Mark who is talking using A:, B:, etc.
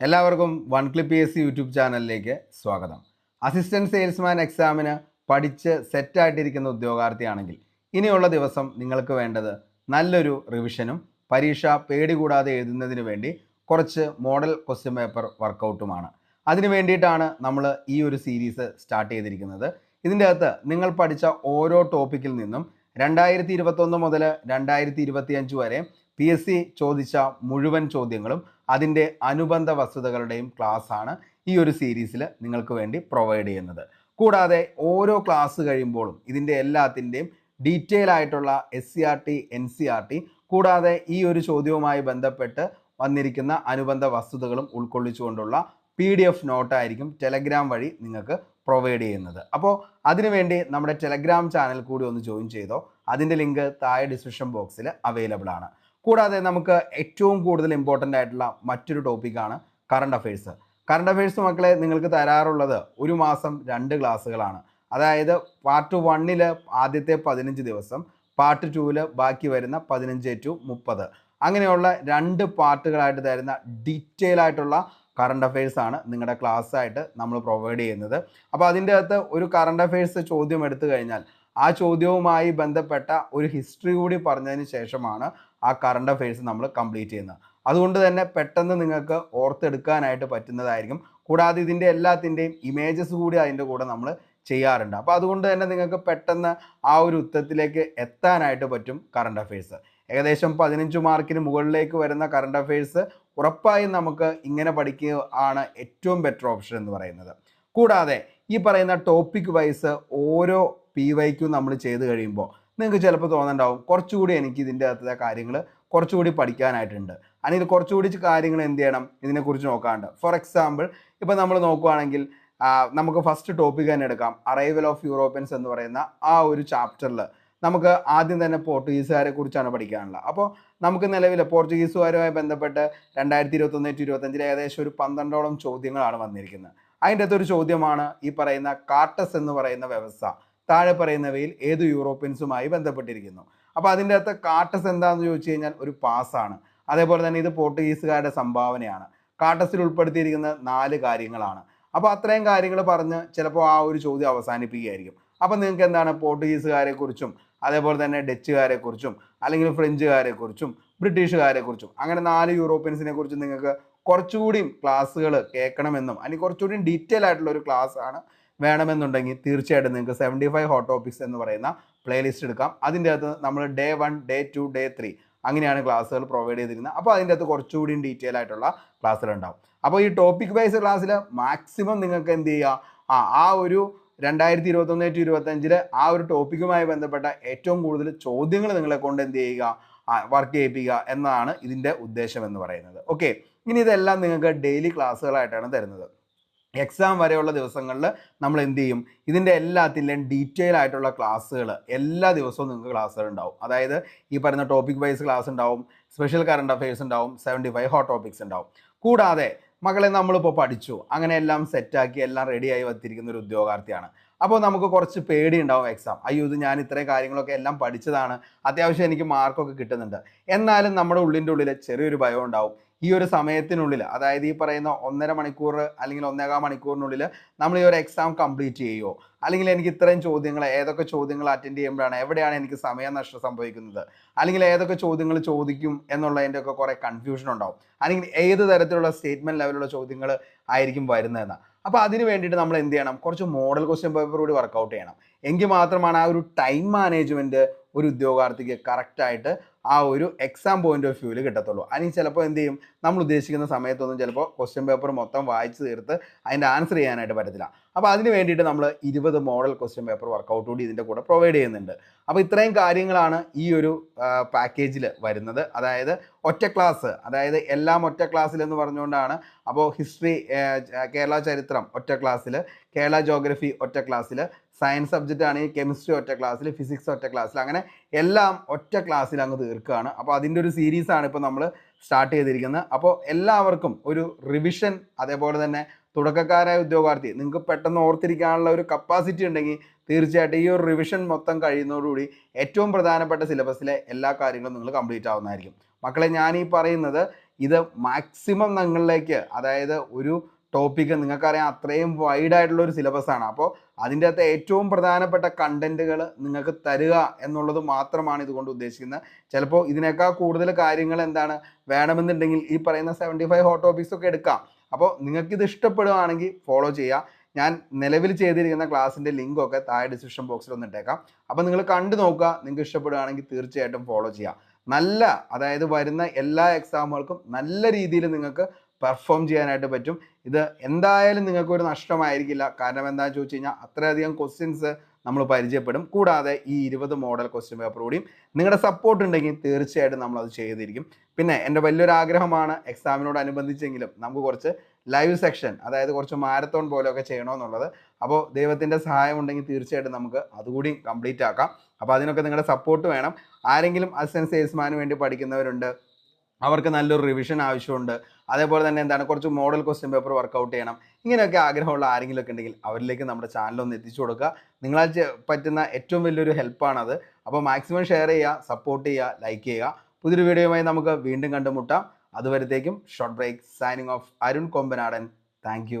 A: എല്ലാവർക്കും one clip S C YouTube ചാനലിലേക്ക് സ്വാഗതം. അസിസ്റ്റന്റ് സെയിൽസ്മാൻ എക്സാമിന് പഠിച്ച് സെറ്റായിട്ടിരിക്കുന്ന ഉദ്യോഗാർത്ഥിയാണെങ്കിൽ ഇനിയുള്ള ദിവസം നിങ്ങൾക്ക് വേണ്ടത് നല്ലൊരു റിവിഷനും പരീക്ഷ പേടി കൂടാതെ എഴുതുന്നതിന് വേണ്ടി കുറച്ച് മോഡൽ ക്വസ്റ്റ്യൻ പേപ്പർ വർക്കൗട്ടുമാണ് അതിന് വേണ്ടിയിട്ടാണ് നമ്മൾ ഈ ഒരു സീരീസ് സ്റ്റാർട്ട് ചെയ്തിരിക്കുന്നത്. ഇതിന്റെ അകത്ത് നിങ്ങൾ പഠിച്ച ഓരോ ടോപ്പിക്കിൽ നിന്നും രണ്ടായിരത്തി ഇരുപത്തൊന്ന് മുതൽ രണ്ടായിരത്തി ഇരുപത്തി അഞ്ച് വരെ പി എസ് സി ചോദിച്ച മുഴുവൻ ചോദ്യങ്ങളും അതിന്റെ അനുബന്ധ വസ്തുതകളുടെയും ക്ലാസ് ആണ് ഈ ഒരു സീരീസിൽ നിങ്ങൾക്ക് വേണ്ടി പ്രൊവൈഡ് ചെയ്യുന്നത്. കൂടാതെ ഓരോ ക്ലാസ് കഴിയുമ്പോഴും ഇതിന്റെ എല്ലാത്തിന്റെയും ഡീറ്റെയിൽ ആയിട്ടുള്ള S C R T N C R T കൂടാതെ ഈ ഒരു ചോദ്യവുമായി ബന്ധപ്പെട്ട് വന്നിരിക്കുന്ന അനുബന്ധ വസ്തുതകളും ഉൾക്കൊള്ളിച്ചുകൊണ്ടുള്ള പി ഡി എഫ് നോട്ടായിരിക്കും ടെലഗ്രാം വഴി നിങ്ങൾക്ക് പ്രൊവൈഡ് ചെയ്യുന്നത്. അപ്പോൾ അതിനുവേണ്ടി നമ്മുടെ ടെലഗ്രാം ചാനൽ കൂടി ഒന്ന് ജോയിൻ ചെയ്തോ. അതിന്റെ ലിങ്ക് താഴെ ഡിസ്ക്രിപ്ഷൻ ബോക്സിൽ അവൈലബിൾ ആണ്. കൂടാതെ നമുക്ക് ഏറ്റവും കൂടുതൽ ഇമ്പോർട്ടന്റ് ആയിട്ടുള്ള മറ്റൊരു ടോപ്പിക്കാണ് കറണ്ട് അഫയേഴ്സ് കറണ്ട് അഫയേഴ്സ് മക്കളെ നിങ്ങൾക്ക് തരാറുള്ളത് ഒരു മാസം രണ്ട് ക്ലാസ്സുകളാണ് അതായത് പാർട്ട് വണ്ണിൽ ആദ്യത്തെ പതിനഞ്ച് ദിവസം പാർട്ട് ടൂവിൽ ബാക്കി വരുന്ന പതിനഞ്ച് ടു മുപ്പത്. അങ്ങനെയുള്ള രണ്ട് പാർട്ടുകളായിട്ട് തരുന്ന ഡീറ്റെയിൽ ആയിട്ടുള്ള കറണ്ട് അഫയേഴ്സ് ആണ് നിങ്ങളുടെ ക്ലാസ് ആയിട്ട് നമ്മൾ പ്രൊവൈഡ് ചെയ്യുന്നത്. അപ്പോൾ അതിന്റെ അകത്ത് ഒരു കറണ്ട് അഫയേഴ്സ് ചോദ്യം എടുത്തു കഴിഞ്ഞാൽ ആ ചോദ്യവുമായി ബന്ധപ്പെട്ട ഒരു ഹിസ്റ്ററി കൂടി പറഞ്ഞതിന് ശേഷമാണ് ആ കറണ്ട് അഫയേഴ്സ് നമ്മൾ കംപ്ലീറ്റ് ചെയ്യുന്നത്. അതുകൊണ്ട് തന്നെ പെട്ടെന്ന് നിങ്ങൾക്ക് ഓർത്തെടുക്കാനായിട്ട് പറ്റുന്നതായിരിക്കും. കൂടാതെ ഇതിന്റെ എല്ലാത്തിന്റെയും ഇമേജസ് കൂടി അതിന്റെ കൂടെ നമ്മൾ ചെയ്യാറുണ്ട്. അപ്പോൾ അതുകൊണ്ട് തന്നെ നിങ്ങൾക്ക് പെട്ടെന്ന് ആ ഒരു ഉത്തരത്തിലേക്ക് എത്താനായിട്ട് പറ്റും കറണ്ട് അഫയേഴ്സ് ഏകദേശം പതിനഞ്ച് മാർക്കിന് മുകളിലേക്ക് വരുന്ന കറണ്ട് അഫയേഴ്സ് ഉറപ്പായും നമുക്ക് ഇങ്ങനെ പഠിക്കുക ആണ് ഏറ്റവും ബെറ്റർ ഓപ്ഷൻ എന്ന് പറയുന്നത്. കൂടാതെ ഈ പറയുന്ന ടോപ്പിക് വൈസ് ഓരോ പി വൈക്കും നമ്മൾ ചെയ്ത് കഴിയുമ്പോൾ നിങ്ങൾക്ക് ചിലപ്പോൾ തോന്നുന്നുണ്ടാവും കുറച്ചുകൂടി എനിക്ക് ഇതിന്റെ അകത്തെ കാര്യങ്ങൾ കുറച്ചുകൂടി പഠിക്കാനായിട്ടുണ്ട്. അല്ലെങ്കിൽ കുറച്ചുകൂടി കാര്യങ്ങൾ എന്ത് ചെയ്യണം? ഇതിനെക്കുറിച്ച് നോക്കാണ്ട്. ഫോർ എക്സാമ്പിൾ ഇപ്പോൾ നമ്മൾ നോക്കുകയാണെങ്കിൽ നമുക്ക് ഫസ്റ്റ് ടോപ്പിക് തന്നെ എടുക്കാം. അറൈവൽ ഓഫ് യൂറോപ്യൻസ് എന്ന് പറയുന്ന ആ ഒരു ചാപ്റ്ററിൽ നമുക്ക് ആദ്യം തന്നെ പോർട്ടുഗീസുകാരെ കുറിച്ചാണ് പഠിക്കാനുള്ളത്. അപ്പോൾ നമുക്ക് നിലവിൽ പോർച്ചുഗീസുകാരുമായി ബന്ധപ്പെട്ട് രണ്ടായിരത്തി ഇരുപത്തൊന്ന് ടു ഇരുപത്തഞ്ചിൽ ഏകദേശം ഒരു പന്ത്രണ്ടോളം ചോദ്യങ്ങളാണ് വന്നിരിക്കുന്നത്. അതിന്റെ അകത്തൊരു ചോദ്യമാണ് ഈ പറയുന്ന കാർട്ടസ് എന്ന് പറയുന്ന വ്യവസ്ഥ. താഴെ പറയുന്നവയിൽ ഏത് യൂറോപ്യൻസുമായി ബന്ധപ്പെട്ടിരിക്കുന്നു. അപ്പോൾ അതിന്റെ അകത്ത് കാട്ടസ് എന്താണെന്ന് ചോദിച്ചു കഴിഞ്ഞാൽ ഒരു പാസ്സാണ്. അതേപോലെ തന്നെ ഇത് പോർട്ടുഗീസുകാരുടെ സംഭാവനയാണ്. കാട്ടസിൽ ഉൾപ്പെടുത്തിയിരിക്കുന്ന നാല് കാര്യങ്ങളാണ്. അപ്പോൾ അത്രയും കാര്യങ്ങൾ പറഞ്ഞ് ചിലപ്പോൾ ആ ഒരു ചോദ്യം അവസാനിപ്പിക്കുകയായിരിക്കും. അപ്പോൾ നിങ്ങൾക്ക് എന്താണ് പോർട്ടുഗീസുകാരെ കുറിച്ചും അതേപോലെ തന്നെ ഡച്ചുകാരെക്കുറിച്ചും അല്ലെങ്കിൽ ഫ്രഞ്ചുകാരെ കുറിച്ചും ബ്രിട്ടീഷുകാരെ കുറിച്ചും അങ്ങനെ നാല് യൂറോപ്യൻസിനെ കുറിച്ചും നിങ്ങൾക്ക് കുറച്ചുകൂടിയും ക്ലാസ്സുകൾ കേൾക്കണമെന്നും അല്ലെങ്കിൽ കുറച്ചുകൂടി ഡീറ്റെയിൽ ആയിട്ടുള്ള ഒരു ക്ലാസ് ആണ് വേണമെന്നുണ്ടെങ്കിൽ തീർച്ചയായിട്ടും നിങ്ങൾക്ക് സെവന്റി ഫൈവ് ഹോട്ട് ടോപ്പിക്സ് എന്ന് പറയുന്ന പ്ലേലിസ്റ്റ് എടുക്കാം. അതിന്റെ അകത്ത് നമ്മൾ day one day two day three അങ്ങനെയാണ് ക്ലാസ്സുകൾ പ്രൊവൈഡ് ചെയ്തിരുന്നത്. അപ്പോൾ അതിന്റെ അകത്ത് കുറച്ചുകൂടി ഡീറ്റെയിൽ ആയിട്ടുള്ള ക്ലാസ്സുകൾ ഉണ്ടാവും. അപ്പോൾ ഈ ടോപ്പിക് വൈസ് ക്ലാസ്സിൽ മാക്സിമം നിങ്ങൾക്ക് എന്ത് ചെയ്യുക? ആ ആ ഒരു രണ്ടായിരത്തി ഇരുപത്തൊന്ന് ടു ഇരുപത്തഞ്ചിൽ ആ ഒരു ടോപ്പിക്കുമായി ബന്ധപ്പെട്ട ഏറ്റവും കൂടുതൽ ചോദ്യങ്ങൾ നിങ്ങളെ കൊണ്ട് എന്ത് ചെയ്യുക? വർക്ക് ചെയ്യിപ്പിക്കുക എന്നതാണ് ഇതിന്റെ ഉദ്ദേശം എന്ന് പറയുന്നത്. ഓക്കെ ഇനി ഇതെല്ലാം നിങ്ങൾക്ക് ഡെയിലി ക്ലാസ്സുകളായിട്ടാണ് തരുന്നത്. എക്സാം വരെയുള്ള ദിവസങ്ങളിൽ നമ്മൾ എന്ത് ചെയ്യും? ഇതിന്റെ എല്ലാത്തിന്റെയും ഡീറ്റെയിൽ ആയിട്ടുള്ള ക്ലാസ്സുകൾ എല്ലാ ദിവസവും നിങ്ങൾക്ക് ക്ലാസ്സുകൾ ഉണ്ടാവും. അതായത് ഈ പറയുന്ന ടോപ്പിക് വൈസ് ക്ലാസ് ഉണ്ടാവും സ്പെഷ്യൽ കറണ്ട് അഫയേഴ്സ് ഉണ്ടാവും സെവന്റി ഫൈവ് ഹോട്ട് ടോപ്പിക്സ് ഉണ്ടാവും. കൂടാതെ മകളെ നമ്മളിപ്പോൾ പഠിച്ചു. അങ്ങനെ എല്ലാം സെറ്റാക്കി എല്ലാം റെഡിയായി വത്തിരിക്കുന്ന ഒരു ഉദ്യോഗാർത്ഥിയാണ്. അപ്പോൾ നമുക്ക് കുറച്ച് പേടി ഉണ്ടാവും എക്സാം അയ്യോ ഇത് ഞാൻ ഇത്രയും കാര്യങ്ങളൊക്കെ എല്ലാം പഠിച്ചതാണ്. അത്യാവശ്യം എനിക്ക് മാർക്കൊക്കെ കിട്ടുന്നുണ്ട്. എന്നാലും നമ്മുടെ ഉള്ളിന്റെ ഉള്ളിൽ ചെറിയൊരു ഭയം ഉണ്ടാവും. ഈ ഒരു സമയത്തിനുള്ളിൽ അതായത് ഈ പറയുന്ന ഒന്നര മണിക്കൂർ അല്ലെങ്കിൽ ഒന്നേകാൽ മണിക്കൂറിനുള്ളിൽ നമ്മൾ ഈ ഒരു എക്സാം കംപ്ലീറ്റ് ചെയ്യുമോ അല്ലെങ്കിൽ എനിക്ക് ഇത്രയും ചോദ്യങ്ങൾ ഏതൊക്കെ ചോദ്യങ്ങൾ അറ്റൻഡ് ചെയ്യുമ്പോഴാണ് എവിടെയാണ് എനിക്ക് സമയനഷ്ടം സംഭവിക്കുന്നത്? അല്ലെങ്കിൽ ഏതൊക്കെ ചോദ്യങ്ങൾ ചോദിക്കും എന്നുള്ളതിന്റെ ഒക്കെ കുറേ കൺഫ്യൂഷൻ ഉണ്ടാവും. അല്ലെങ്കിൽ ഏത് തരത്തിലുള്ള സ്റ്റേറ്റ്മെന്റ് ലെവലുള്ള ചോദ്യങ്ങൾ ആയിരിക്കും വരുന്നതെന്ന്. അപ്പോൾ അതിന് വേണ്ടിയിട്ട് നമ്മൾ എന്ത് ചെയ്യണം? കുറച്ച് മോഡൽ ക്വസ്റ്റ്യൻ പേപ്പർ കൂടി വർക്കൗട്ട് ചെയ്യണം. എങ്കിൽ മാത്രമാണ് ആ ഒരു ടൈം മാനേജ്മെന്റ് ഒരു ഉദ്യോഗാർത്ഥിക്ക് കറക്റ്റായിട്ട് ആ ഒരു എക്സാം പോയിന്റ് ഓഫ് വ്യൂവിൽ കിട്ടത്തുള്ളൂ. അല്ലെങ്കിൽ ചിലപ്പോൾ എന്ത് ചെയ്യും? നമ്മൾ ഉദ്ദേശിക്കുന്ന സമയത്തൊന്നും ചിലപ്പോൾ ക്വസ്റ്റ്യൻ പേപ്പർ മൊത്തം വായിച്ച് തീർത്ത് അതിന്റെ ആൻസർ ചെയ്യാനായിട്ട് പറ്റത്തില്ല. അപ്പോൾ അതിന് വേണ്ടിയിട്ട് നമ്മൾ ഇരുപത് മോഡൽ ക്വസ്റ്റ്യൻ പേപ്പർ വർക്കൗട്ട് കൂടി ഇതിന്റെ കൂടെ പ്രൊവൈഡ് ചെയ്യുന്നുണ്ട്. അപ്പോൾ ഇത്രയും കാര്യങ്ങളാണ് ഈ ഒരു പാക്കേജിൽ വരുന്നത്. അതായത് ഒറ്റ ക്ലാസ് അതായത് എല്ലാം ഒറ്റ ക്ലാസ്സിൽ എന്ന് പറഞ്ഞുകൊണ്ടാണ്. അപ്പോൾ ഹിസ്റ്ററി കേരള ചരിത്രം ഒറ്റ ക്ലാസ്സിൽ കേരള ജോഗ്രഫി ഒറ്റ ക്ലാസ്സിൽ സയൻസ് സബ്ജക്റ്റ് ആണെങ്കിൽ കെമിസ്ട്രി ഒറ്റ ക്ലാസ്സിൽ ഫിസിക്സ് ഒറ്റ ക്ലാസ്സിൽ അങ്ങനെ എല്ലാം ഒറ്റ ക്ലാസ്സിൽ അങ്ങ് തീർക്കുകയാണ് അപ്പോൾ അതിന്റെ ഒരു സീരീസാണ് ഇപ്പോൾ നമ്മൾ സ്റ്റാർട്ട് ചെയ്തിരിക്കുന്നത്. അപ്പോൾ എല്ലാവർക്കും ഒരു റിവിഷൻ അതേപോലെ തന്നെ തുടക്കക്കാരായ ഉദ്യോഗാർത്ഥി നിങ്ങൾക്ക് പെട്ടെന്ന് ഓർത്തിരിക്കാനുള്ള ഒരു കപ്പാസിറ്റി ഉണ്ടെങ്കിൽ തീർച്ചയായിട്ടും ഈ ഒരു റിവിഷൻ മൊത്തം കഴിയുന്നതോടുകൂടി ഏറ്റവും പ്രധാനപ്പെട്ട സിലബസിലെ എല്ലാ കാര്യങ്ങളും നിങ്ങൾ കംപ്ലീറ്റ് ആവുന്നതായിരിക്കും. മക്കളെ ഞാൻ ഈ പറയുന്നത് ഇത് മാക്സിമം നിങ്ങളിലേക്ക് അതായത് ഒരു ടോപ്പിക്ക് നിങ്ങൾക്കറിയാം അത്രയും വൈഡ് ആയിട്ടുള്ള ഒരു സിലബസാണ് അപ്പോൾ അതിന്റെ അകത്ത് ഏറ്റവും പ്രധാനപ്പെട്ട കണ്ടന്റുകൾ നിങ്ങൾക്ക് തരിക എന്നുള്ളത് മാത്രമാണ് ഇതുകൊണ്ട് ഉദ്ദേശിക്കുന്നത്. ചിലപ്പോൾ ഇതിനേക്കാൾ കൂടുതൽ കാര്യങ്ങൾ എന്താണ് വേണമെന്നുണ്ടെങ്കിൽ ഈ പറയുന്ന സെവന്റി ഫൈവ് ഹോട്ട് ടോപ്പിക്സ് ഒക്കെ എടുക്കാം. അപ്പോൾ നിങ്ങൾക്ക് ഇത് ഇഷ്ടപ്പെടുകയാണെങ്കിൽ ഫോളോ ചെയ്യുക ഞാൻ നിലവിൽ ചെയ്തിരിക്കുന്ന ക്ലാസ്സിന്റെ ലിങ്കൊക്കെ താഴെ ഡിസ്ക്രിപ്ഷൻ ബോക്സിൽ ഒന്ന് ഇട്ടേക്കാം. അപ്പോൾ നിങ്ങൾ കണ്ടു നോക്കുക നിങ്ങൾക്ക് ഇഷ്ടപ്പെടുകയാണെങ്കിൽ തീർച്ചയായിട്ടും ഫോളോ ചെയ്യുക നല്ല അതായത് വരുന്ന എല്ലാ എക്സാമുകൾക്കും നല്ല രീതിയിൽ നിങ്ങൾക്ക് പെർഫോം ചെയ്യാനായിട്ട് പറ്റും. ഇത് എന്തായാലും നിങ്ങൾക്ക് ഒരു നഷ്ടമായിരിക്കില്ല. കാരണം എന്താണെന്ന് ചോദിച്ചു കഴിഞ്ഞാൽ അത്രയധികം ക്വസ്റ്റ്യൻസ് നമ്മൾ പരിചയപ്പെടും. കൂടാതെ ഈ ഇരുപത് മോഡൽ ക്വസ്റ്റ്യൻ പേപ്പർ കൂടിയും നിങ്ങളുടെ സപ്പോർട്ട് ഉണ്ടെങ്കിൽ തീർച്ചയായിട്ടും നമ്മൾ അത് ചെയ്തിരിക്കും. പിന്നെ എന്റെ വലിയൊരു ആഗ്രഹമാണ് എക്സാമിനോട് അനുബന്ധിച്ചെങ്കിലും നമുക്ക് കുറച്ച് ലൈവ് സെക്ഷൻ അതായത് കുറച്ച് മാരത്തോൺ പോലെയൊക്കെ ചെയ്യണമെന്നുള്ളത്. അപ്പോൾ ദൈവത്തിന്റെ സഹായം ഉണ്ടെങ്കിൽ തീർച്ചയായിട്ടും നമുക്ക് അതുകൂടി കംപ്ലീറ്റ് ആക്കാം. അപ്പോൾ അതിനൊക്കെ നിങ്ങളുടെ സപ്പോർട്ട് വേണം. ആരെങ്കിലും അസിസ്റ്റന്റ് സെയിൽസ്മാന് വേണ്ടി പഠിക്കുന്നവരുണ്ട് അവർക്ക് നല്ലൊരു റിവിഷൻ ആവശ്യമുണ്ട്. അതേപോലെ തന്നെ എന്താണ് കുറച്ച് മോഡൽ ക്വസ്റ്റ്യൻ പേപ്പർ വർക്കൗട്ട് ചെയ്യണം. ഇങ്ങനെയൊക്കെ ആഗ്രഹമുള്ള ആരെങ്കിലും ഒക്കെ ഉണ്ടെങ്കിൽ അവരിലേക്ക് നമ്മുടെ ചാനലൊന്ന് എത്തിച്ചു കൊടുക്കുക. നിങ്ങളാൽ പറ്റുന്ന ഏറ്റവും വലിയൊരു ഹെൽപ്പാണത് അപ്പോൾ മാക്സിമം ഷെയർ ചെയ്യുക സപ്പോർട്ട് ചെയ്യുക ലൈക്ക് ചെയ്യുക. പുതിയൊരു വീഡിയോയുമായി നമുക്ക് വീണ്ടും കണ്ടുമുട്ടാം. അതുവരത്തേക്കും short break signing off Arun Kombanadan. Thank